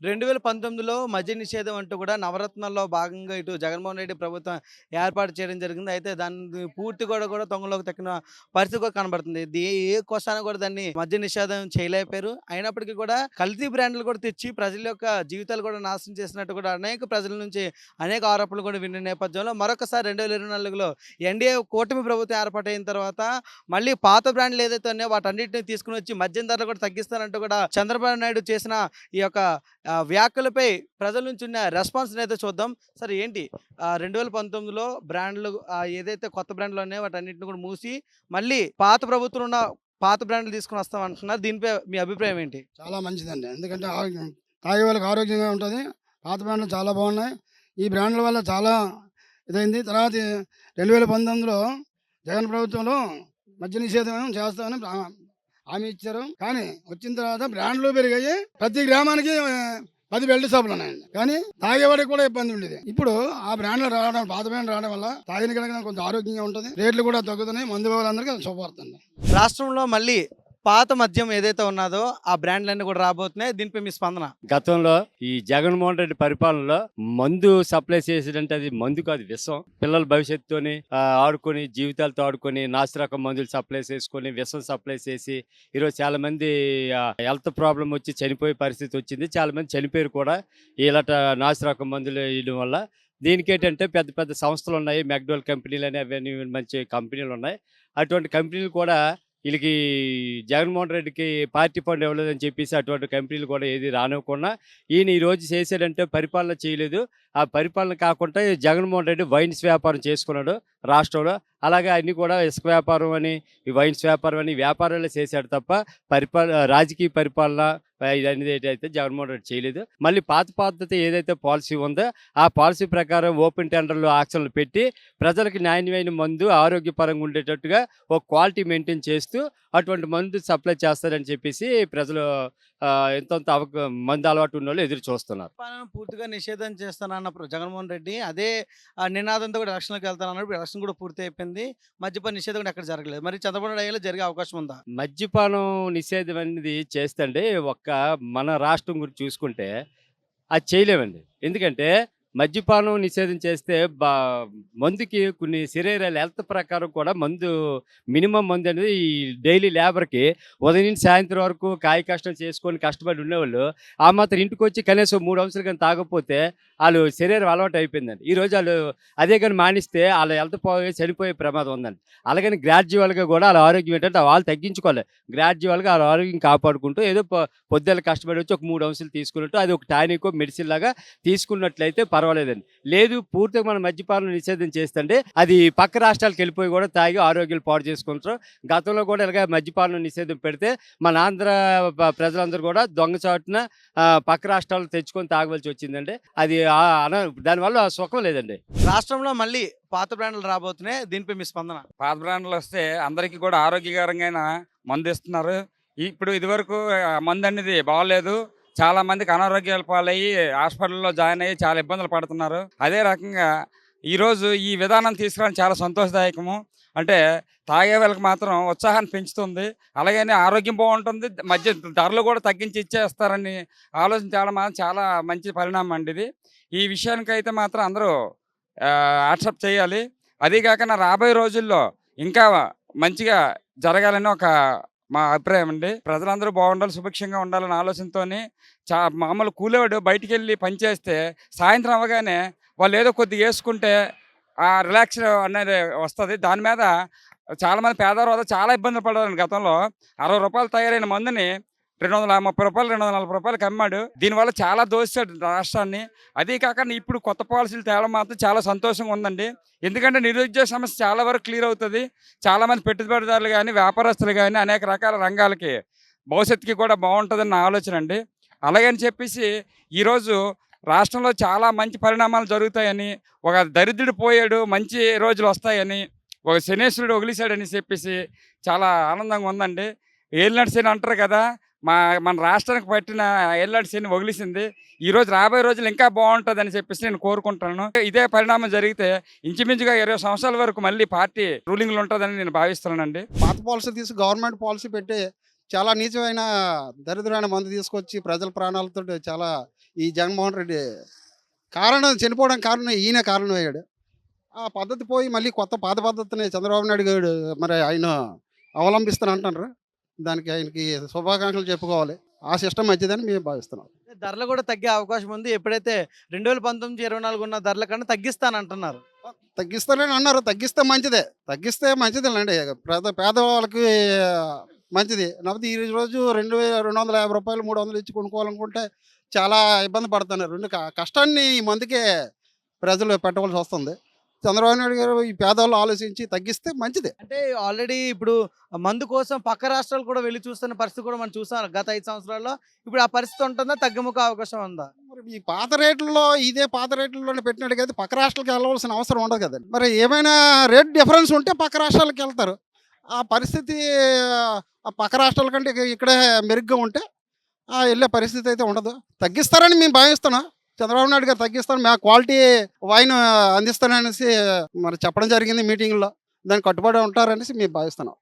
రెండు వేల పంతొమ్మిదిలో మద్య నిషేధం అంటూ కూడా నవరత్నాల్లో భాగంగా ఇటు జగన్మోహన్ రెడ్డి ప్రభుత్వం ఏర్పాటు చేయడం జరిగింది. అయితే దాన్ని పూర్తి కూడా కూడా తొంగలోకి తక్కిన పరిస్థితి కూడా కనబడుతుంది. ఏ కోసాన కూడా దాన్ని మద్య నిషేధం చేయలేకపోయారు. అయినప్పటికీ కూడా కల్తీ బ్రాండ్లు కూడా తెచ్చి ప్రజల యొక్క జీవితాలు కూడా నాశనం చేసినట్టు కూడా అనేక ప్రజల నుంచి అనేక ఆరోపణలు కూడా విన్న నేపథ్యంలో మరొకసారి రెండు వేల ఇరవై నాలుగులో ఎన్డీఏ కూటమి ప్రభుత్వం ఏర్పాటైన తర్వాత మళ్ళీ పాత బ్రాండ్లు ఏదైతే ఉన్నాయో వాటన్నిటిని తీసుకుని వచ్చి మద్యం ధరలు కూడా తగ్గిస్తానంటూ కూడా చంద్రబాబు నాయుడు చేసిన ఈ యొక్క వ్యాఖ్యలపై ప్రజల నుంచి ఉన్న రెస్పాన్స్ అయితే చూద్దాం. సరే ఏంటి? రెండు వేల పంతొమ్మిదిలో బ్రాండ్లు ఏదైతే కొత్త బ్రాండ్లు ఉన్నాయో వాటన్నిటిని కూడా మూసి మళ్ళీ పాత ప్రభుత్వం ఉన్న పాత బ్రాండ్లు తీసుకుని వస్తాం అంటున్నారు. దీనిపై మీ అభిప్రాయం ఏంటి? చాలా మంచిదండి. ఎందుకంటే ఆరోగ్యం తాగే వాళ్ళకి ఆరోగ్యంగా ఉంటుంది. పాత బ్రాండ్లు చాలా బాగున్నాయి. ఈ బ్రాండ్ల వల్ల చాలా ఇదైంది. తర్వాత రెండు వేల పంతొమ్మిదిలో జగన్ ప్రభుత్వంలో మద్య నిషేధం చేస్తామని హామీ ఇచ్చారు. కానీ వచ్చిన తర్వాత బ్రాండ్లు పెరిగాయి. ప్రతి గ్రామానికి పది బెల్ట్ షాపులు ఉన్నాయండి. కానీ తాగేవాడికి కూడా ఇబ్బంది ఉండేది. ఇప్పుడు ఆ బ్రాండ్లు రావడం పాత బ్రాండ్ రావడం వల్ల తాగిన కనుక కొంచెం ఆరోగ్యంగా ఉంటుంది. రేట్లు కూడా తగ్గుతున్నాయి. మందు వాళ్ళందరికీ అది రాష్ట్రంలో మళ్ళీ పాత మద్యం ఏదైతే ఉన్నదో ఆ బ్రాండ్లన్నీ కూడా రాబోతున్నాయి. దీనిపై మీ స్పందన? గతంలో ఈ జగన్మోహన్ రెడ్డి పరిపాలనలో మందు సప్లై చేసేటంటే అది మందు కాదు విషం. పిల్లల భవిష్యత్తుని ఆడుకొని జీవితాలతో ఆడుకొని నాసిరకం మందులు సప్లై చేసుకొని విషం సప్లై చేసి ఈరోజు చాలా మంది హెల్త్ ప్రాబ్లం వచ్చి చనిపోయే పరిస్థితి వచ్చింది. చాలా మంది చనిపోయారు కూడా. ఇలాంటి నాసిరకం మందులు వేయడం వల్ల దీనికి ఏంటంటే పెద్ద పెద్ద సంస్థలు ఉన్నాయి. మెక్డోల్ కంపెనీలు అని అవన్నీ మంచి కంపెనీలు ఉన్నాయి. అటువంటి కంపెనీలు కూడా వీళ్ళకి జగన్మోహన్ రెడ్డికి పార్టీ ఫండ్ ఇవ్వలేదని చెప్పేసి అటువంటి కంపెనీలు కూడా ఏది రానివ్వకుండా ఈయన ఈ రోజు చేశాడంటే పరిపాలన చేయలేదు. ఆ పరిపాలన కాకుండా జగన్మోహన్ రెడ్డి వైన్స్ వ్యాపారం చేసుకున్నాడు రాష్ట్రంలో. అలాగే అన్నీ కూడా ఇసుక వ్యాపారం అని ఈ వైన్స్ వ్యాపారం అని వ్యాపారాలు చేశాడు తప్ప పరిపాలన రాజకీయ పరిపాలన అయితే జగన్మోహన్ రెడ్డి చేయలేదు. మళ్ళీ పాత పద్ధతి ఏదైతే పాలసీ ఉందో ఆ పాలసీ ప్రకారం ఓపెన్ టెండర్లు ఆక్షన్లు పెట్టి ప్రజలకు నాణ్యమైన మందు ఆరోగ్యపరంగా ఉండేటట్టుగా ఒక క్వాలిటీ మెయింటైన్ చేస్తూ అటువంటి మందు సప్లై చేస్తారని చెప్పేసి ప్రజలు ఎంతొంత అవక మందు అలవాటు ఉన్న వాళ్ళు ఎదురు చూస్తున్నారు. పాలన పూర్తిగా నిషేధం చేస్తానన్న జగన్మోహన్ రెడ్డి అదే నినాదంతో కూడా ఎలక్షన్లోకి వెళ్తానన్నప్పుడు ఎలక్షన్ కూడా పూర్తి అయిపోయింది. మద్యపాన నిషేధం కూడా ఎక్కడ జరగలేదు. మరి చంద్రబాబు నాయుడు జరిగే అవకాశం ఉందా? మద్యపానం నిషేధం అనేది చేస్తండి ఒక్క మన రాష్ట్రం గురించి చూసుకుంటే అది చేయలేమండి. ఎందుకంటే మద్యపానం నిషేధం చేస్తే బా మందుకి కొన్ని శరీరాల హెల్త్ ప్రకారం కూడా మందు మినిమం మందు అనేది ఈ డైలీ లేబర్కి ఉదయం నుంచి సాయంత్రం వరకు కాయ కష్టం చేసుకొని కష్టపడి ఉండేవాళ్ళు. ఆ మాత్రం ఇంటికి వచ్చి కనీసం మూడు అంశాలు కానీ తాగకపోతే వాళ్ళు శరీరం అలవాటు అయిపోయిందండి. ఈరోజు వాళ్ళు అదే కానీ మానిస్తే వాళ్ళ హెల్త్ పోయి చనిపోయే ప్రమాదం ఉందండి. అలాగని గ్రాడ్యువల్గా కూడా వాళ్ళ ఆరోగ్యం ఏంటంటే వాళ్ళు తగ్గించుకోవాలి. గ్రాడ్యువల్గా వాళ్ళ ఆరోగ్యం కాపాడుకుంటూ ఏదో పొద్దున్న కష్టపడి వచ్చి ఒక మూడు అంశాలు తీసుకున్నట్టు అది ఒక టానిక్ మెడిసిన్ లాగా తీసుకున్నట్లయితే పర్వాలేదు పర్వాలేదండి. లేదు పూర్తిగా మనం మద్యపానం నిషేధం చేస్తుంటే అది పక్క రాష్ట్రాలకు వెళ్ళిపోయి కూడా తాగి ఆరోగ్యాలు పాడు చేసుకుంటారు. గతంలో కూడా ఇలాగ మద్యపానం నిషేధం పెడితే మన ఆంధ్ర ప్రజలందరూ కూడా దొంగచాటున పక్క రాష్ట్రాలు తెచ్చుకొని తాగవలసి వచ్చిందండి. అది దానివల్ల సుఖం లేదండి. రాష్ట్రంలో మళ్ళీ పాత బ్రాండ్లు రాబోతున్నాయి. దీనిపై మీ స్పందన? పాత బ్రాండ్లు వస్తే అందరికీ కూడా ఆరోగ్యకరంగా మందు ఇస్తున్నారు. ఇప్పుడు ఇదివరకు ఆ, మందు అనేది బాగలేదు. చాలా మందికి అనారోగ్యాల పాలయ్యి హాస్పిటల్లో జాయిన్ అయ్యి చాలా ఇబ్బందులు పడుతున్నారు. అదే రకంగా ఈరోజు ఈ విధానం తీసుకురావడం చాలా సంతోషదాయకము. అంటే తాగే వాళ్ళకి మాత్రం ఉత్సాహాన్ని పెంచుతుంది. అలాగనే ఆరోగ్యం బాగుంటుంది. మధ్య ధరలు కూడా తగ్గించి ఇచ్చేస్తారని ఆలోచన చేయడం మాత్రం చాలా మంచి పరిణామం అండి ఇది. ఈ విషయానికైతే మాత్రం అందరూ యాక్సెప్ట్ చేయాలి. అదే కాక రాబోయే రోజుల్లో ఇంకా మంచిగా జరగాలని ఒక మా అభిప్రాయం అండి. ప్రజలందరూ బాగుండాలి సుభిక్షంగా ఉండాలనే ఆలోచనతోని చా మామూలు కూలేవాడు బయటికి వెళ్ళి పనిచేస్తే సాయంత్రం అవ్వగానే వాళ్ళు ఏదో కొద్దిగా వేసుకుంటే ఆ రిలాక్స్ అనేది వస్తుంది. దాని మీద చాలామంది పేదవారు చాలా ఇబ్బందులు పడ్డారండి గతంలో. అరవై రూపాయలు తయారైన మందుని రెండు వందల ముప్పై రూపాయలు రెండు వందల నలభై రూపాయలకి అమ్మాడు. దీనివల్ల చాలా దోశాడు రాష్ట్రాన్ని. అదే కాక ఇప్పుడు కొత్త పాలసీలు తేవడం మాత్రం చాలా సంతోషంగా ఉందండి. ఎందుకంటే నిరుద్యోగ సమస్య చాలా వరకు క్లియర్ అవుతుంది. చాలామంది పెట్టుబడిదారులు కానీ వ్యాపారస్తులు కానీ అనేక రకాల రంగాలకి భవిష్యత్తుకి కూడా బాగుంటుందని నా ఆలోచన అండి. అలాగని చెప్పేసి ఈరోజు రాష్ట్రంలో చాలా మంచి పరిణామాలు జరుగుతాయని ఒక దరిద్రుడు పోయాడు మంచి రోజులు వస్తాయని ఒక శనేశ్వరుడు వదిలేశాడని చెప్పేసి చాలా ఆనందంగా ఉందండి. ఏలినాటి శని అంటారు కదా మా మన రాష్ట్రానికి పట్టిన ఎల్ఆర్సీని వగిలిసింది. ఈ రోజు రాబోయే రోజులు ఇంకా బాగుంటుందని చెప్పేసి నేను కోరుకుంటున్నాను. ఇదే పరిణామం జరిగితే ఇంచుమించుగా ఇరవై సంవత్సరాల వరకు మళ్ళీ పార్టీ రూలింగ్లు ఉంటుందని నేను భావిస్తున్నానండి. పాత పాలసీ తీసి గవర్నమెంట్ పాలసీ పెట్టి చాలా నీచమైన దరిద్రమైన మందు తీసుకొచ్చి ప్రజల ప్రాణాలతో చాలా ఈ జగన్మోహన్ రెడ్డి కారణం చనిపోవడం కారణం ఈయన కారణం అయ్యాడు ఆ పద్ధతి పోయి మళ్ళీ కొత్త పాత పద్ధతిని చంద్రబాబు నాయుడు గారు మరి ఆయన అవలంబిస్తాను అంటున్నారు దానికి ఆయనకి శుభాకాంక్షలు చెప్పుకోవాలి. ఆ సిస్టమ్ మంచిదని మేము భావిస్తున్నాం. ధరలు కూడా తగ్గే అవకాశం ఉంది. ఎప్పుడైతే రెండు వేల పంతొమ్మిది ఇరవై నాలుగు ఉన్న ధరల కన్నా తగ్గిస్తానంటున్నారు. తగ్గిస్తారని అన్నారు. తగ్గిస్తే మంచిదే. తగ్గిస్తే మంచిదేనండి పేద పేదవాళ్ళకి మంచిది. లేకపోతే ఈ రోజు రెండు వేల రెండు వందల యాభై రూపాయలు మూడు వందలు ఇచ్చి కొనుక్కోవాలనుకుంటే చాలా ఇబ్బంది పడుతున్నారు. రెండు కష్టాన్ని ఈ మందికే ప్రజలు పెట్టవలసి వస్తుంది. చంద్రబాబు నాయుడు గారు ఈ పేదవాళ్ళు ఆలోచించి తగ్గిస్తే మంచిదే. అంటే ఆల్రెడీ ఇప్పుడు మందు కోసం పక్క రాష్ట్రాలు కూడా వెళ్ళి చూస్తున్న పరిస్థితి కూడా మనం చూసాం. గత ఐదు సంవత్సరాల్లో ఇప్పుడు ఆ పరిస్థితి ఉంటుందా? తగ్గుముఖ అవకాశం ఉందా? మరి ఈ పాత రేట్లలో ఇదే పాత రేట్లలోనే పెట్టినట్టు అయితే పక్క రాష్ట్రాలకు వెళ్ళవలసిన అవసరం ఉండదు కదండి. మరి ఏమైనా రేట్ డిఫరెన్స్ ఉంటే పక్క రాష్ట్రాలకు వెళ్తారు. ఆ పరిస్థితి ఆ పక్క రాష్ట్రాల కంటే ఇక- ఇక్కడే మెరుగ్గా ఉంటే ఆ వెళ్ళే పరిస్థితి అయితే ఉండదు. తగ్గిస్తారని మేము భావిస్తున్నాం. చంద్రబాబు నాయుడు గారు తగ్గిస్తాను మేము క్వాలిటీ వైన్ అందిస్తాననేసి మరి చెప్పడం జరిగింది మీటింగ్లో. దానికి కట్టుబడి ఉంటారనేసి మేము భావిస్తున్నాం.